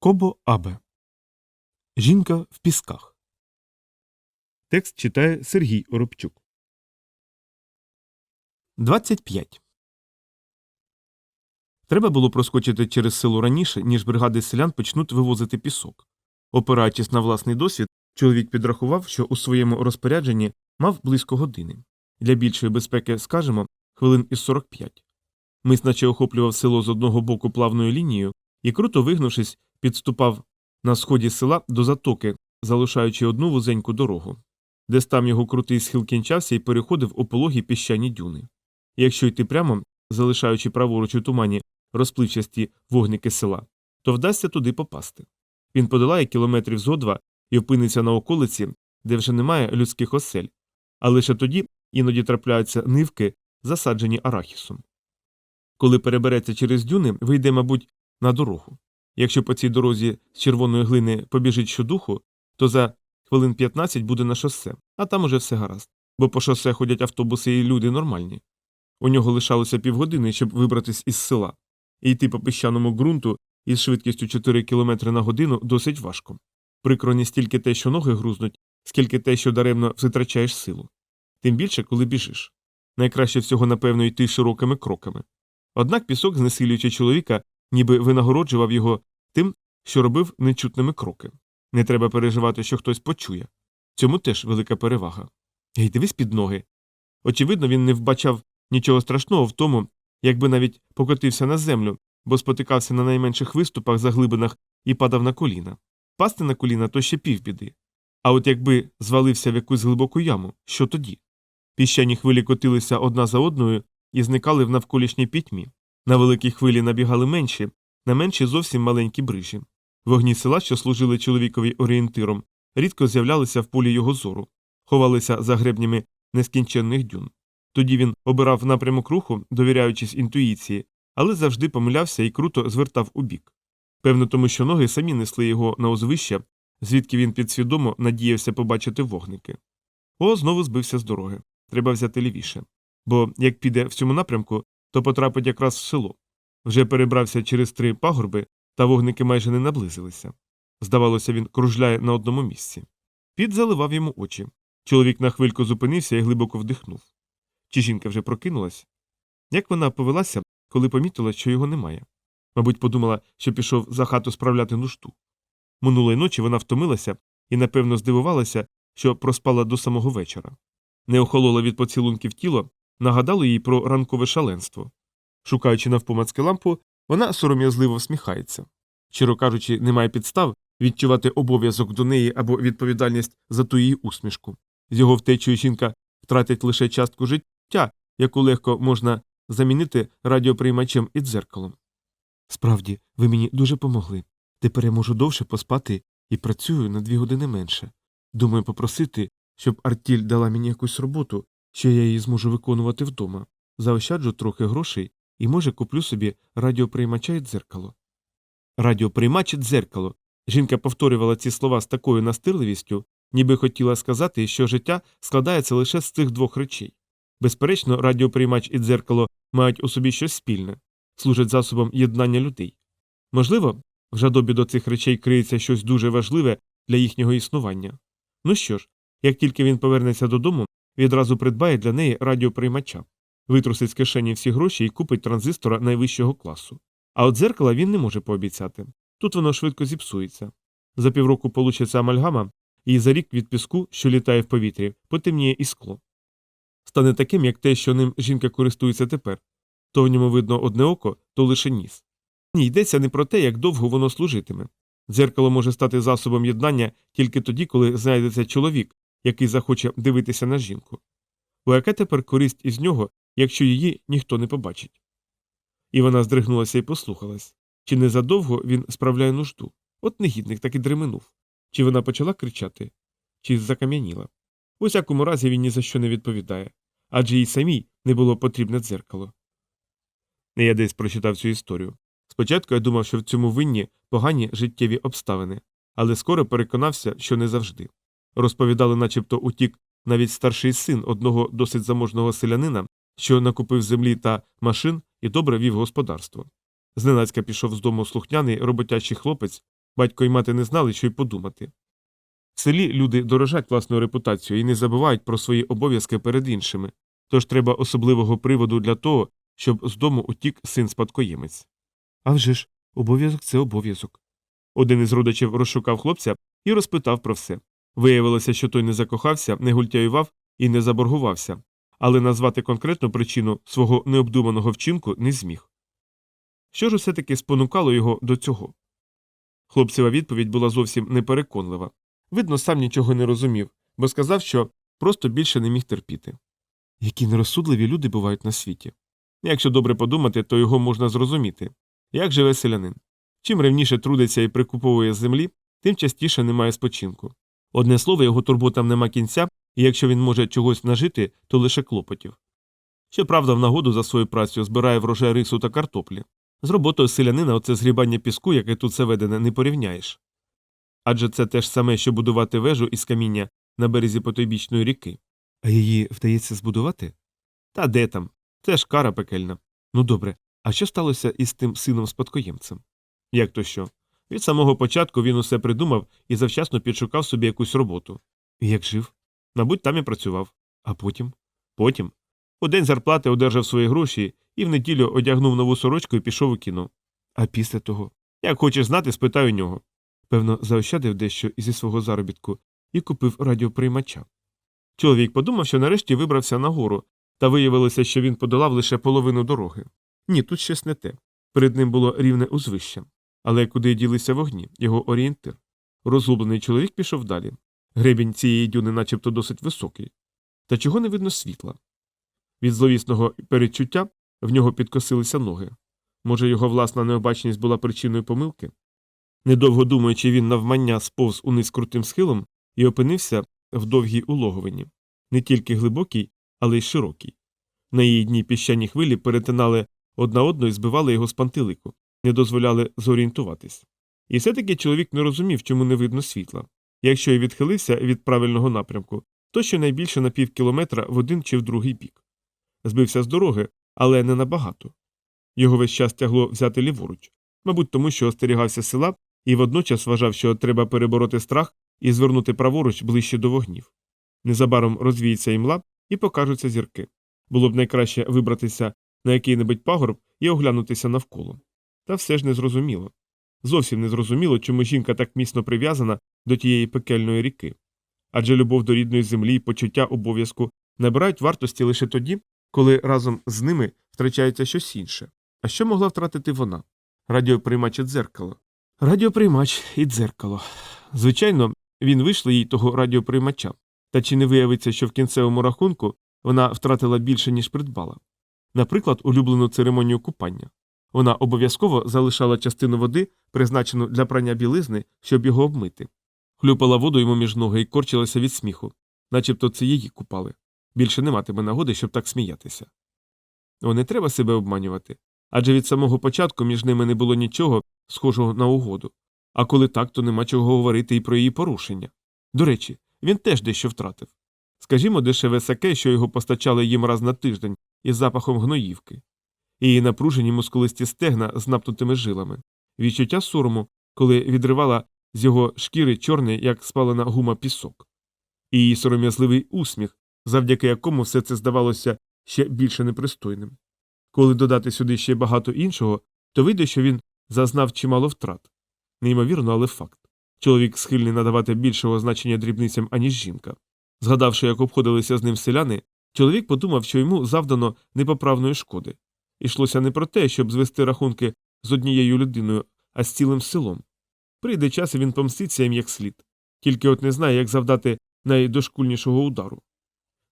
Кобо Абе. Жінка в пісках. Текст читає Сергій Оробчук. 25. Треба було проскочити через село раніше, ніж бригади селян почнуть вивозити пісок. Опираючись на власний досвід, чоловік підрахував, що у своєму розпорядженні мав близько години. Для більшої безпеки, скажемо, хвилин із 45. Мис наче охоплював село з одного боку плавною лінією і, круто вигнувшись, підступав на сході села до затоки, залишаючи одну вузеньку дорогу. Десь там його крутий схил кінчався і переходив у пологі піщані дюни. Якщо йти прямо, залишаючи праворуч у тумані розпливчасті вогники села, то вдасться туди попасти. Він подолає кілометрів зо два і опиниться на околиці, де вже немає людських осель, а лише тоді іноді трапляються нивки, засаджені арахісом. Коли перебереться через дюни, вийде, мабуть, на дорогу. Якщо по цій дорозі з червоної глини побіжить щодуху, то за хвилин 15 буде на шосе, а там уже все гаразд, бо по шосе ходять автобуси і люди нормальні. У нього лишалося півгодини, щоб вибратись із села, і йти по піщаному ґрунту із швидкістю 4 км на годину досить важко. Прикро не стільки те, що ноги грузнуть, скільки те, що даремно витрачаєш силу. Тим більше, коли біжиш. Найкраще всього, напевно, йти широкими кроками. Однак пісок, знесилюючи чоловіка, ніби винагороджував його тим, що робив нечутними кроки. Не треба переживати, що хтось почує. Цьому теж велика перевага. Гей, дивись під ноги. Очевидно, він не вбачав нічого страшного в тому, якби навіть покотився на землю, бо спотикався на найменших виступах, заглибинах і падав на коліна. Пасти на коліна то ще півбіди. А от якби звалився в якусь глибоку яму, що тоді? Піщані хвилі котилися одна за одною і зникали в навколишній пітьмі. На великій хвилі набігали менші, на менші зовсім маленькі брижі. Вогні села, що служили чоловікові орієнтиром, рідко з'являлися в полі його зору, ховалися за гребнями нескінченних дюн. Тоді він обирав напрямок руху, довіряючись інтуїції, але завжди помилявся і круто звертав у бік. Певно, тому що ноги самі несли його на узвище, звідки він підсвідомо надіявся побачити вогники. О, знову збився з дороги. Треба взяти лівіше. Бо як піде в цьому напрямку, то потрапить якраз в село. Вже перебрався через три пагорби, та вогники майже не наблизилися. Здавалося, він кружляє на одному місці. Під заливав йому очі. Чоловік на хвильку зупинився і глибоко вдихнув. Чи жінка вже прокинулась? Як вона повелася, коли помітила, що його немає? Мабуть, подумала, що пішов за хату справляти нужду. Минулої ночі вона втомилася і, напевно, здивувалася, що проспала до самого вечора. Не охолола від поцілунків тіло, нагадало їй про ранкове шаленство. Шукаючи навпомацьки лампу, вона сором'язливо всміхається. Щиро кажучи, немає підстав відчувати обов'язок до неї або відповідальність за ту її усмішку. З його втечею жінка втратить лише частку життя, яку легко можна замінити радіоприймачем і дзеркалом. Справді, ви мені дуже помогли. Тепер я можу довше поспати і працюю на дві години менше. Думаю, попросити, щоб Артіль дала мені якусь роботу, що я її зможу виконувати вдома. Заощаджу трохи грошей і, може, куплю собі радіоприймача і дзеркало. Радіоприймач і дзеркало. Жінка повторювала ці слова з такою настирливістю, ніби хотіла сказати, що життя складається лише з цих двох речей. Безперечно, радіоприймач і дзеркало мають у собі щось спільне, служать засобом єднання людей. Можливо, в жадобі до цих речей криється щось дуже важливе для їхнього існування. Ну що ж, як тільки він повернеться додому, відразу придбає для неї радіоприймача, витрусить з кишені всі гроші і купить транзистора найвищого класу. А от дзеркала він не може пообіцяти. Тут воно швидко зіпсується. За півроку получиться амальгама, і за рік від піску, що літає в повітрі, потемніє і скло. Стане таким, як те, що ним жінка користується тепер то в ньому видно одне око, то лише ніс. Ні, йдеться не про те, як довго воно служитиме. Дзеркало може стати засобом єднання тільки тоді, коли знайдеться чоловік, який захоче дивитися на жінку. Бо яка тепер користь із нього, якщо її ніхто не побачить? І вона здригнулася і послухалась чи не задовго він справляє нужду. От негідник так і дременув. Чи вона почала кричати, чи закам'яніла. У всякому разі він ні за що не відповідає адже їй самій не було потрібне дзеркало. Я десь прочитав цю історію. Спочатку я думав, що в цьому винні погані життєві обставини, але скоро переконався, що не завжди. Розповідали, начебто утік навіть старший син одного досить заможного селянина, що накупив землі та машин і добре вів господарство. Зненацька пішов з дому слухняний роботячий хлопець, Батько і мати не знали, що й подумати. В селі люди дорожать власною репутацією і не забувають про свої обов'язки перед іншими, тож треба особливого приводу для того, щоб з дому утік син спадкоємець. А вже ж, обов'язок це обов'язок. Один із родичів розшукав хлопця і розпитав про все. Виявилося, що той не закохався, не гультяював і не заборгувався, але назвати конкретну причину свого необдуманого вчинку не зміг. Що ж усе таки спонукало його до цього? Хлопцева відповідь була зовсім непереконлива. Видно, сам нічого не розумів, бо сказав, що просто більше не міг терпіти. Які нерозсудливі люди бувають на світі. Якщо добре подумати, то його можна зрозуміти. Як живе селянин? Чим ревніше трудиться і прикуповує землі, тим частіше немає спочинку. Одне слово, його турботам нема кінця, і якщо він може чогось нажити, то лише клопотів. Щоправда, в нагоду за свою працю збирає врожай рису та картоплі. З роботою селянина оце згрібання піску, яке тут заведене, не порівняєш. Адже це те ж саме, що будувати вежу із каміння на березі потойбічної ріки. А її вдається збудувати? Та де там? Це ж кара пекельна. Ну добре, а що сталося із тим сином спадкоємцем? Як то що? Від самого початку він усе придумав і завчасно підшукав собі якусь роботу. І як жив? Мабуть, там і працював. А потім? Потім. У день зарплати одержав свої гроші і в неділю одягнув нову сорочку і пішов у кіно. А після того? Як хочеш знати, спитай у нього. Певно, заощадив дещо зі свого заробітку і купив радіоприймача. Чоловік подумав, що нарешті вибрався нагору, та виявилося, що він подолав лише половину дороги. Ні, тут щось не те. Перед ним було рівне узвище. Але куди ділися вогні, його орієнтир. Розгублений чоловік пішов далі. Гребінь цієї дюни начебто досить високий. Та чого не видно світла? Від зловісного передчуття в нього підкосилися ноги. Може, його власна необачність була причиною помилки? Недовго думаючи, він навмання сповз униз крутим схилом і опинився в довгій улоговині, не тільки глибокій, але й широкій. На її дні піщані хвилі перетинали одна одну і збивали його з пантелику, не дозволяли зорієнтуватись. І все таки чоловік не розумів, чому не видно світла. Якщо й відхилився від правильного напрямку, то щонайбільше на пів кілометра в один чи в другий бік. Збився з дороги, але не набагато. Його весь час тягло взяти ліворуч, мабуть, тому що остерігався села і водночас вважав, що треба перебороти страх і звернути праворуч ближче до вогнів. Незабаром розвіється імла і покажуться зірки. Було б найкраще вибратися на який-небудь пагорб і оглянутися навколо. Та все ж незрозуміло. Зовсім незрозуміло, чому жінка так міцно прив'язана до тієї пекельної ріки. Адже любов до рідної землі і почуття обов'язку набирають вартості лише тоді, коли разом з ними втрачається щось інше. А що могла втратити вона? Радіоприймач і дзеркало. Радіоприймач і дзеркало. Звичайно, він вийшли їй того радіоприймача. Та чи не виявиться, що в кінцевому рахунку вона втратила більше, ніж придбала? Наприклад, улюблену церемонію купання. Вона обов'язково залишала частину води, призначену для прання білизни, щоб його обмити. Хлюпала воду йому між ноги і корчилася від сміху, начебто це її купали. Більше не матиме нагоди, щоб так сміятися. О, не треба себе обманювати. Адже від самого початку між ними не було нічого схожого на угоду. А коли так, то нема чого говорити і про її порушення. До речі, він теж дещо втратив. Скажімо, дешеве саке, що його постачали їм раз на тиждень із запахом гноївки, її напружені мускулисті стегна з напнутими жилами, відчуття сорому, коли відривала з його шкіри чорний, як спалена гума пісок, і її сором'язливий усміх, завдяки якому все це здавалося ще більше непристойним. Коли додати сюди ще багато іншого, то вийде, що він зазнав чимало втрат. Неймовірно, але факт. Чоловік схильний надавати більшого значення дрібницям, аніж жінка. Згадавши, як обходилися з ним селяни, чоловік подумав, що йому завдано непоправної шкоди. Ішлося не про те, щоб звести рахунки з однією людиною, а з цілим селом. Прийде час, і він помститься їм як слід, тільки от не знає, як завдати найдошкульнішого удару.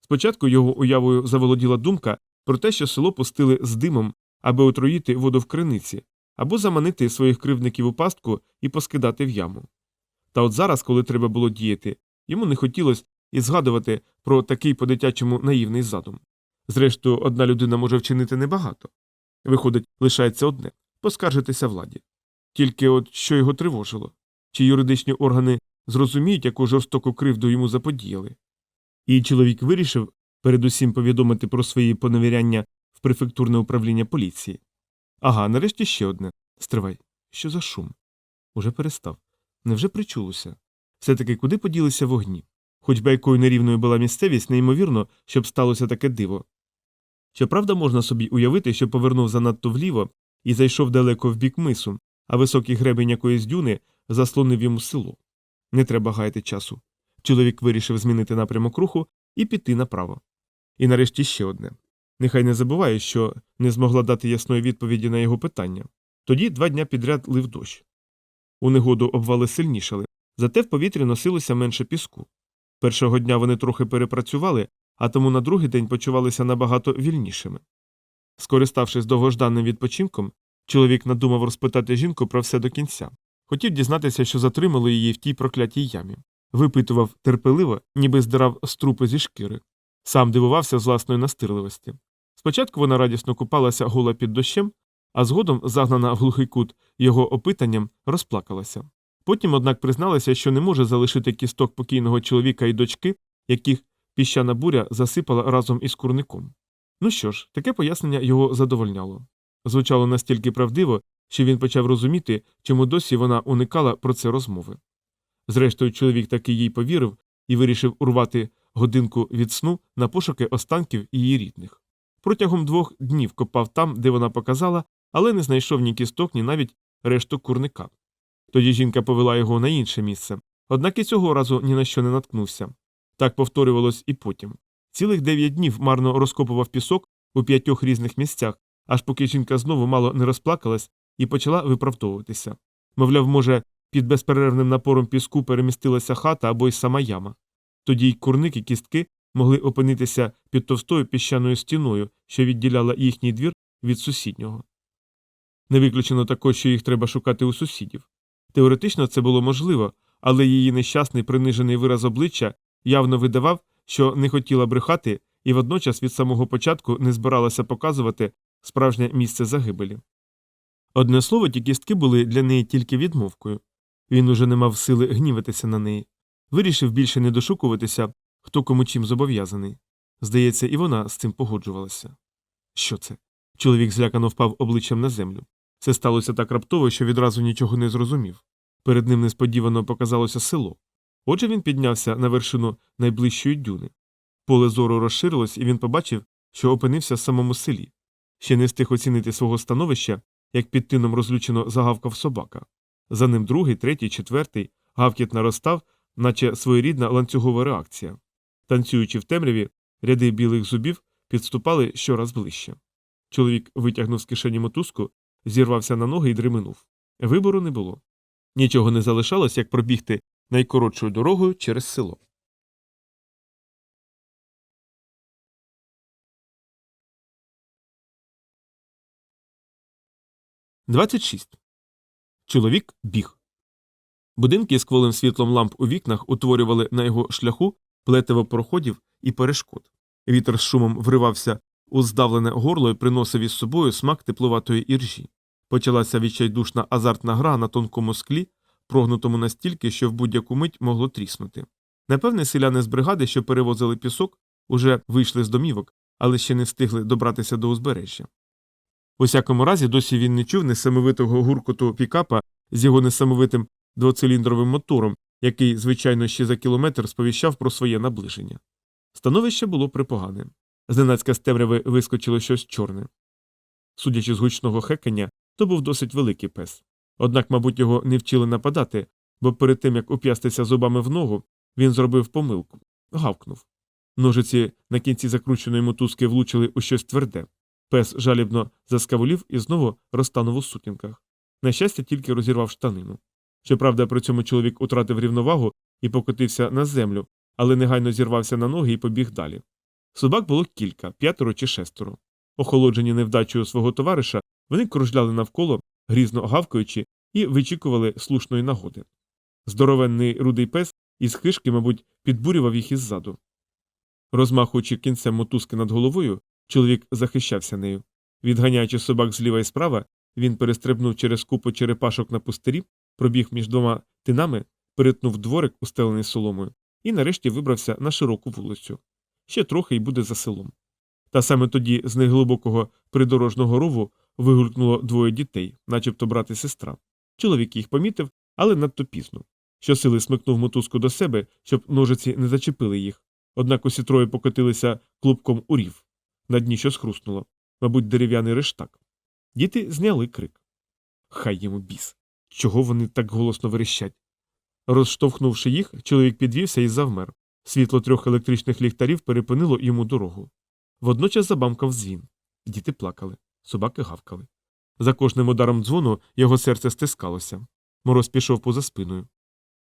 Спочатку його уявою заволоділа думка про те, що село пустили з димом, аби отруїти воду в криниці, або заманити своїх кривдників у пастку і поскидати в яму. Та от зараз, коли треба було діяти, йому не хотілося і згадувати про такий по дитячому наївний задум. Зрештою, одна людина може вчинити небагато. Виходить, лишається одне поскаржитися владі. Тільки от що його тривожило чи юридичні органи зрозуміють, яку жорстоку кривду йому заподіяли. І чоловік вирішив передусім повідомити про свої поневіряння в префектурне управління поліції. Ага, нарешті ще одне. Стривай. Що за шум? Уже перестав. Невже причулося? Все таки куди поділися вогні? Хоч би якою нерівною була місцевість, неймовірно, щоб сталося таке диво. Щоправда, можна собі уявити, що повернув занадто вліво і зайшов далеко в бік мису, а високий гребень якоїсь дюни заслонив йому село. Не треба гаяти часу. Чоловік вирішив змінити напрямок руху і піти направо. І нарешті ще одне. Нехай не забуває, що не змогла дати ясної відповіді на його питання. Тоді два дня підряд лив дощ. У негоду обвали сильнішали, зате в повітрі носилося менше піску. Першого дня вони трохи перепрацювали, а тому на другий день почувалися набагато вільнішими. Скориставшись довгожданним відпочинком, чоловік надумав розпитати жінку про все до кінця. Хотів дізнатися, що затримало її в тій проклятій ямі. Випитував терпеливо, ніби здирав струпи зі шкіри. Сам дивувався з власної настирливості. Спочатку вона радісно купалася гола під дощем, а згодом, загнана в глухий кут його опитанням, розплакалася. Потім, однак, призналася, що не може залишити кісток покійного чоловіка і дочки, яких піщана буря засипала разом із курником. Ну що ж, таке пояснення його задовольняло. Звучало настільки правдиво, що він почав розуміти, чому досі вона уникала про це розмови. Зрештою, чоловік таки їй повірив і вирішив урвати годинку від сну на пошуки останків її рідних. Протягом двох днів копав там, де вона показала, але не знайшов ні кісток, ні навіть решту курника. Тоді жінка повела його на інше місце, однак і цього разу ні на що не наткнувся. Так повторювалось і потім. Цілих дев'ять днів марно розкопував пісок у п'ятьох різних місцях, аж поки жінка знову мало не розплакалась і почала виправдовуватися. Мовляв, може, під безперервним напором піску перемістилася хата або й сама яма. Тоді й курник і кістки могли опинитися під товстою піщаною стіною, що відділяла їхній двір від сусіднього. Не виключено також, що їх треба шукати у сусідів. Теоретично це було можливо, але її нещасний принижений вираз обличчя явно видавав, що не хотіла брехати і водночас від самого початку не збиралася показувати справжнє місце загибелі. Одне слово, ті кістки були для неї тільки відмовкою. Він уже не мав сили гніватися на неї. Вирішив більше не дошукуватися, хто кому чим зобов'язаний. Здається, і вона з цим погоджувалася. Що це? Чоловік злякано впав обличчям на землю. Це сталося так раптово, що відразу нічого не зрозумів. Перед ним несподівано показалося село. Отже, він піднявся на вершину найближчої дюни. Поле зору розширилось, і він побачив, що опинився в самому селі. Ще не встиг оцінити свого становища, як під тином розлючено загавкав собака. За ним другий, третій, четвертий, гавкіт наростав, наче своєрідна ланцюгова реакція. Танцюючи в темряві, ряди білих зубів підступали щораз ближче. Чоловік витягнув з кишені мотузку, зірвався на ноги і дременув. Вибору не було. Нічого не залишалось, як пробігти найкоротшою дорогою через село. Двадцять шість. Чоловік біг. Будинки з кволим світлом ламп у вікнах утворювали на його шляху плетиво проходів і перешкод. Вітер з шумом вривався у здавлене горло і приносив із собою смак тепловатої іржі. Почалася відчайдушна азартна гра на тонкому склі, прогнутому настільки, що в будь-яку мить могло тріснути. Напевне, селяни з бригади, що перевозили пісок, уже вийшли з домівок, але ще не встигли добратися до узбережжя. У всякому разі, досі він не чув несамовитого гуркоту пікапа з його несамовитим двоциліндровим мотором, який, звичайно, ще за кілометр сповіщав про своє наближення. Становище було припогане. Зненацька з темряви вискочило щось чорне. Судячи з гучного хекання, то був досить великий пес. Однак, мабуть, його не вчили нападати, бо перед тим як уп'ястися зубами в ногу, він зробив помилку, гавкнув. Ножиці на кінці закрученої мотузки влучили у щось тверде. Пес жалібно заскавулів і знову розтанув у сутінках. На щастя, тільки розірвав штанину. Щоправда, при цьому чоловік утратив рівновагу і покотився на землю, але негайно зірвався на ноги і побіг далі. Собак було кілька, п'ятеро чи шестеро. Охолоджені невдачею свого товариша, вони кружляли навколо, грізно гавкаючи, і вичікували слушної нагоди. Здоровенний рудий пес із хишки, мабуть, підбурював їх іззаду. Розмахуючи кінцем мотузки над головою, чоловік захищався нею. Відганяючи собак зліва і справа, він перестрибнув через купу черепашок на пустирі, пробіг між двома тинами, перетнув дворик, устелений соломою, і нарешті вибрався на широку вулицю. Ще трохи й буде за селом. Та саме тоді з неглибокого придорожного рову вигулькнуло двоє дітей, начебто брат і сестра. Чоловік їх помітив, але надто пізно. Щосили смикнув мотузку до себе, щоб ножиці не зачепили їх. Однак усі троє покотилися клубком у рів. На дні щось хрустнуло, мабуть, дерев'яний рештак. Діти зняли крик. Хай йому біс. Чого вони так голосно верещать? Розштовхнувши їх, чоловік підвівся і завмер. Світло трьох електричних ліхтарів перепинило йому дорогу. Водночас забамкав дзвін. Діти плакали, собаки гавкали. За кожним ударом дзвону його серце стискалося. Мороз пішов поза спиною.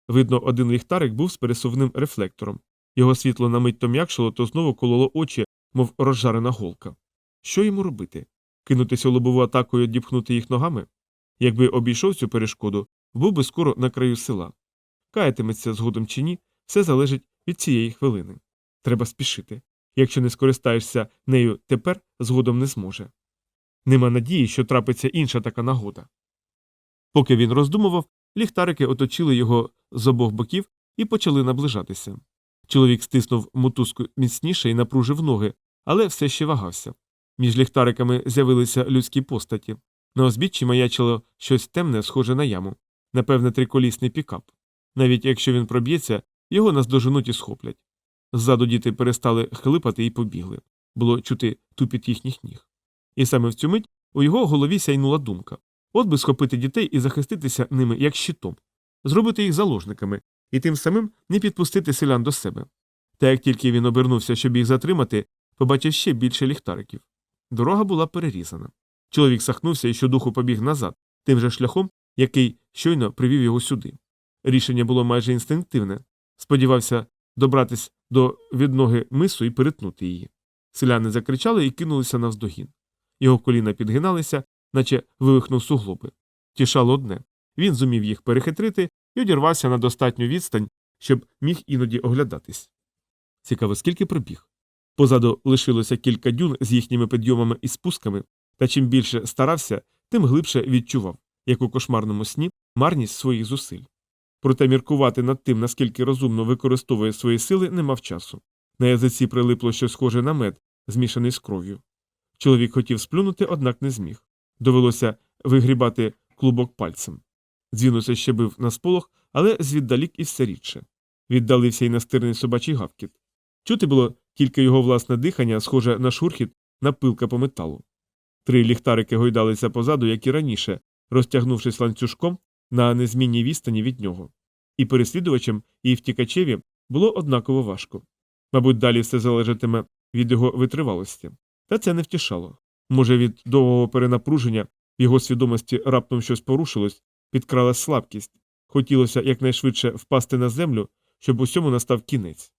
Видно, один ліхтарик був з пересувним рефлектором. Його світло на мить то м'якшило, то знову кололо очі, мов розжарена голка. Що йому робити? Кинутися у лобову атаку і одіпхнути їх ногами? Якби обійшов цю перешкоду, був би скоро на краю села. Каятиметься згодом чи ні, все залежить від цієї хвилини. Треба спішити. Якщо не скористаєшся нею тепер, згодом не зможе. Нема надії, що трапиться інша така нагода. Поки він роздумував, ліхтарики оточили його з обох боків і почали наближатися. Чоловік стиснув мотузку міцніше і напружив ноги, але все ще вагався. Між ліхтариками з'явилися людські постаті. На узбіччі маячило щось темне, схоже на яму, напевне, триколісний пікап. Навіть якщо він проб'ється, його наздоженуть і схоплять. Ззаду діти перестали хлипати і побігли. Було чути тупіт їхніх ніг. І саме в цю мить у його голові сяйнула думка от би схопити дітей і захиститися ними як щитом, зробити їх заложниками і тим самим не підпустити селян до себе. Та як тільки він обернувся, щоб їх затримати, побачив ще більше ліхтариків. Дорога була перерізана. Чоловік сахнувся і щодуху побіг назад, тим же шляхом, який щойно привів його сюди. Рішення було майже інстинктивне сподівався добратись до відноги мису і перетнути її. Селяни закричали і кинулися навздогін. Його коліна підгиналися, наче вивихнув суглоби. Тішало одне він зумів їх перехитрити і одірвався на достатню відстань, щоб міг іноді оглядатись. Цікаво, скільки пробіг. Позаду лишилося кілька дюн з їхніми підйомами і спусками, та чим більше старався, тим глибше відчував, як у кошмарному сні, марність своїх зусиль. Проте міркувати над тим, наскільки розумно використовує свої сили, не мав часу. На язиці прилипло щось схоже на мед, змішаний з кров'ю. Чоловік хотів сплюнути, однак не зміг. Довелося вигрібати клубок пальцем. Дзвін усе ще бив на сполох, але звіддалік і все рідше. Віддалився й настирний собачий гавкіт. Чути було тільки його власне дихання, схоже на шурхіт, на пилка по металу. Три ліхтарики гойдалися позаду, як і раніше, розтягнувшись ланцюжком на незмінній відстані від нього. І переслідувачем, і втікачеві було однаково важко. Мабуть, далі все залежатиме від його витривалості. Та це не втішало. Може, від довгого перенапруження в його свідомості раптом щось порушилось, підкралась слабкість, хотілося якнайшвидше впасти на землю, щоб усьому настав кінець.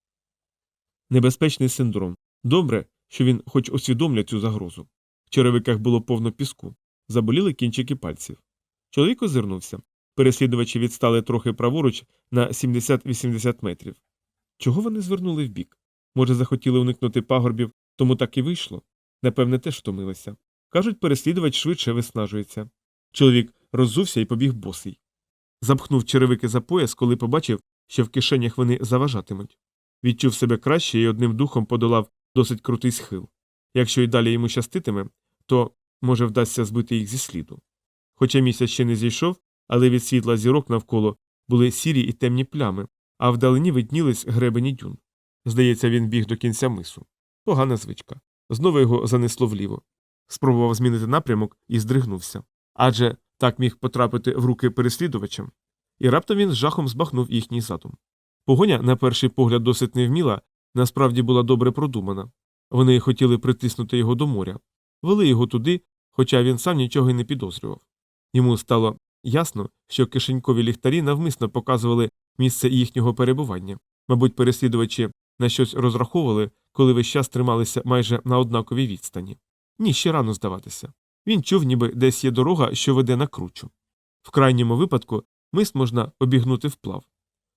Небезпечний синдром. Добре, що він хоч усвідомлює цю загрозу. В черевиках було повно піску, заболіли кінчики пальців. Чоловік озирнувся. Переслідувачі відстали трохи праворуч на 70-80 метрів. Чого вони звернули вбік? Може, захотіли уникнути пагорбів, тому так і вийшло? Напевне, теж втомилися. Кажуть, переслідувач швидше виснажується. Чоловік роззувся і побіг босий. Запхнув черевики за пояс, коли побачив, що в кишенях вони заважатимуть. Відчув себе краще і одним духом подолав досить крутий схил. Якщо й далі йому щаститиме, то, може, вдасться збити їх зі сліду. Хоча місяць ще не зійшов, але від світла зірок навколо були сірі і темні плями, а вдалині виднілись гребені дюн. Здається, він біг до кінця мису. Погана звичка. Знову його занесло вліво. Спробував змінити напрямок і здригнувся. Адже так міг потрапити в руки переслідувачам. І раптом він з жахом збахнув їхній задум. Погоня, на перший погляд, досить невміла, насправді була добре продумана. Вони хотіли притиснути його до моря, вели його туди, хоча він сам нічого й не підозрював. Йому стало ясно, що кишенькові ліхтарі навмисно показували місце їхнього перебування. Мабуть, переслідувачі на щось розраховували, коли весь час трималися майже на однаковій відстані. Ні, ще рано здаватися. Він чув, ніби десь є дорога, що веде на кручу. В крайньому випадку мис можна обігнути вплав.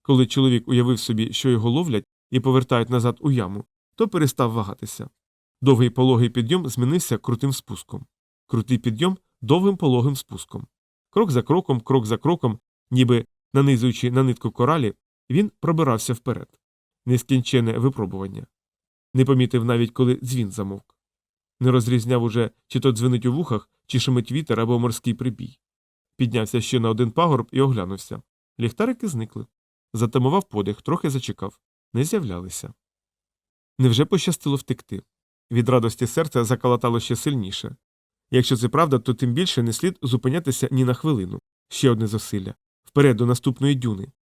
Коли чоловік уявив собі, що його ловлять і повертають назад у яму, то перестав вагатися. Довгий пологий підйом змінився крутим спуском. Крутий підйом довгим пологим спуском. Крок за кроком, крок за кроком, ніби нанизуючи на нитку коралі, він пробирався вперед. Нескінчене випробування. Не помітив навіть, коли дзвін замовк. Не розрізняв уже, чи то дзвенить у вухах, чи шумить вітер або морський прибій. Піднявся ще на один пагорб і оглянувся. Ліхтарики зникли. затамував подих, трохи зачекав. Не з'являлися. Невже пощастило втекти? Від радості серця заколотало ще сильніше. Якщо це правда, то тим більше не слід зупинятися ні на хвилину. Ще одне зусилля. Вперед до наступної дюни.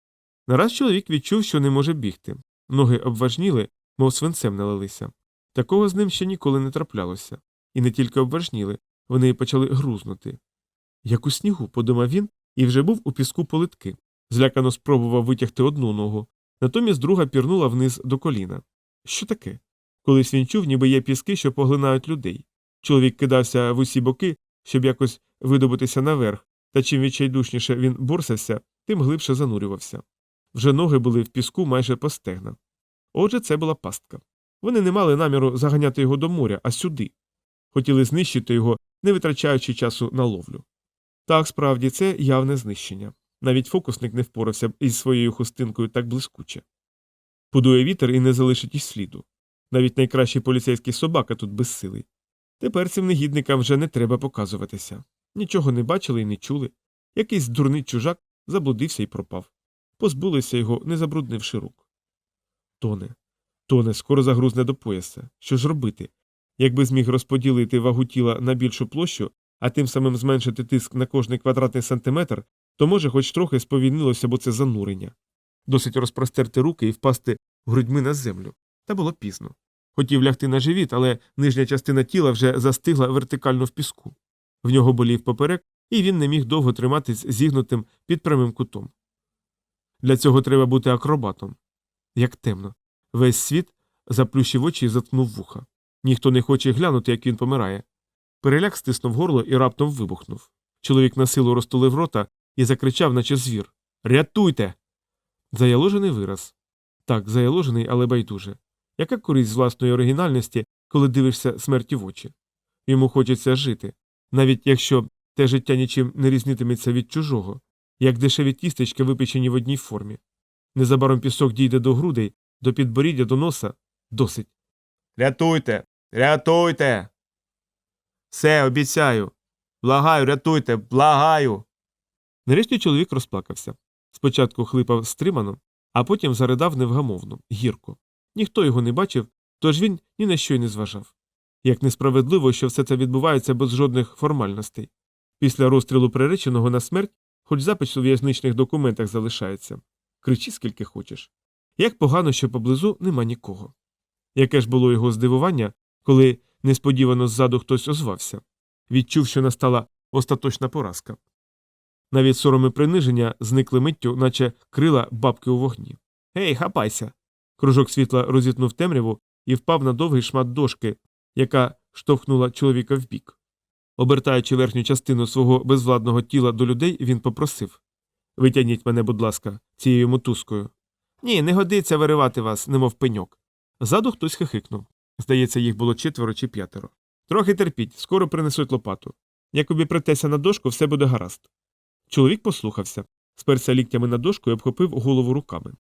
Нараз чоловік відчув, що не може бігти. Ноги обважніли, мов свинцем налилися. Такого з ним ще ніколи не траплялося. І не тільки обважніли, вони почали грузнути. Як у снігу, подумав він, і вже був у піску политки. Злякано спробував витягти одну ногу, натомість друга пірнула вниз до коліна. Що таке? Колись він чув, ніби є піски, що поглинають людей. Чоловік кидався в усі боки, щоб якось видобутися наверх, та чим відчайдушніше він борсався, тим глибше занурювався. Вже ноги були в піску майже по стегна. Отже, це була пастка. Вони не мали наміру заганяти його до моря, а сюди. Хотіли знищити його, не витрачаючи часу на ловлю. Так, справді, це явне знищення. Навіть фокусник не впорався б із своєю хустинкою так блискуче. Подує вітер і не залишить і сліду. Навіть найкращий поліцейський собака тут безсилий. Тепер цим негідникам вже не треба показуватися. Нічого не бачили і не чули. Якийсь дурний чужак заблудився і пропав. Позбулися його, не забруднивши рук. Тоне. Тоне, скоро загрузне до пояса. Що ж робити? Якби зміг розподілити вагу тіла на більшу площу, а тим самим зменшити тиск на кожний квадратний сантиметр, то може хоч трохи сповільнилося б це занурення. Досить розпростерти руки і впасти грудьми на землю. Та було пізно. Хотів лягти на живіт, але нижня частина тіла вже застигла вертикально в піску. В нього болів поперек, і він не міг довго триматись зігнутим під прямим кутом. Для цього треба бути акробатом. Як темно. Весь світ заплющив очі і заткнув вуха. Ніхто не хоче глянути, як він помирає. Переляк стиснув горло і раптом вибухнув. Чоловік на силу розтулив рота і закричав, наче звір Рятуйте. Заяложений вираз. Так, заяложений, але байдуже. Яка користь з власної оригінальності, коли дивишся смерті в очі? Йому хочеться жити, навіть якщо те життя нічим не різнитиметься від чужого, як дешеві тістечки випечені в одній формі. Незабаром пісок дійде до грудей, до підборіддя, до носа досить. Рятуйте, рятуйте. Все, обіцяю. Благаю, рятуйте, благаю. Нарешті чоловік розплакався. Спочатку хлипав стримано, а потім заридав невгамовно, гірко. Ніхто його не бачив, тож він ні на що й не зважав. Як несправедливо, що все це відбувається без жодних формальностей. Після розстрілу приреченого на смерть, хоч запис у в'язничних документах залишається. Кричи, скільки хочеш. Як погано, що поблизу нема нікого. Яке ж було його здивування, коли несподівано ззаду хтось озвався, відчув, що настала остаточна поразка. Навіть сором і приниження зникли миттю, наче крила бабки у вогні. Гей, хапайся. Кружок світла розітнув темряву і впав на довгий шмат дошки, яка штовхнула чоловіка вбік. Обертаючи верхню частину свого безвладного тіла до людей, він попросив Витягніть мене, будь ласка, цією мотузкою. Ні, не годиться виривати вас, немов пеньок. Ззаду хтось хихикнув. Здається, їх було четверо чи п'ятеро. Трохи терпіть, скоро принесуть лопату. Як обіпретеся на дошку, все буде гаразд. Чоловік послухався, сперся ліктями на дошку і обхопив голову руками.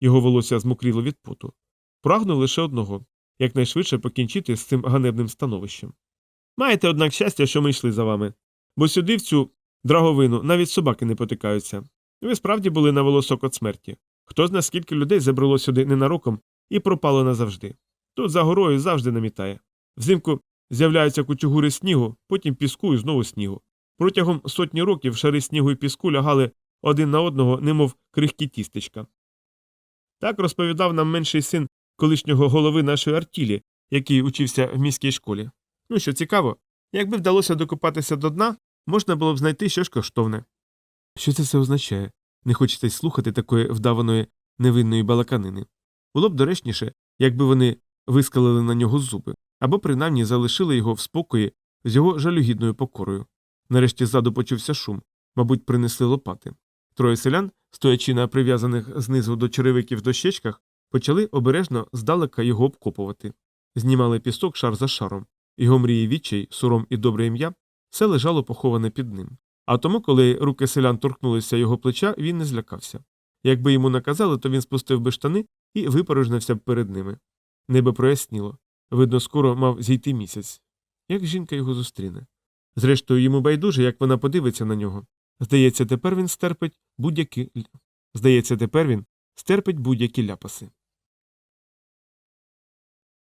Його волосся змокріло від поту. Прагнув лише одного якнайшвидше покінчити з цим ганебним становищем. Маєте, однак, щастя, що ми йшли за вами, бо сюди, в цю драговину, навіть собаки не потикаються. Ви справді були на волосок від смерті. Хто зна скільки людей забрало сюди ненароком і пропало назавжди. Тут за горою завжди намітає. Взимку з'являються кучугури снігу, потім піску і знову снігу. Протягом сотні років шари снігу і піску лягали один на одного, немов крихкі тістечка. Так розповідав нам менший син колишнього голови нашої артілі, який учився в міській школі. Ну що цікаво, якби вдалося докопатися до дна, можна було б знайти щось коштовне. Що це все означає? Не хочеться й слухати такої вдаваної невинної балаканини. Було б доречніше, якби вони вискалили на нього зуби, або принаймні залишили його в спокої з його жалюгідною покорою. Нарешті ззаду почувся шум, мабуть, принесли лопати. Троє селян, стоячи на прив'язаних знизу до черевиків дощечках, почали обережно здалека його обкопувати. Знімали пісок шар за шаром. Його мрії відчай, суром і добре ім'я все лежало поховане під ним. А тому, коли руки селян торкнулися його плеча, він не злякався. Якби йому наказали, то він спустив би штани і випорожнився б перед ними. Небо проясніло. Видно, скоро мав зійти місяць. Як жінка його зустріне? Зрештою, йому байдуже, як вона подивиться на нього. Здається, тепер він стерпить будь-які. Здається, тепер він стерпить будь-які ляпаси.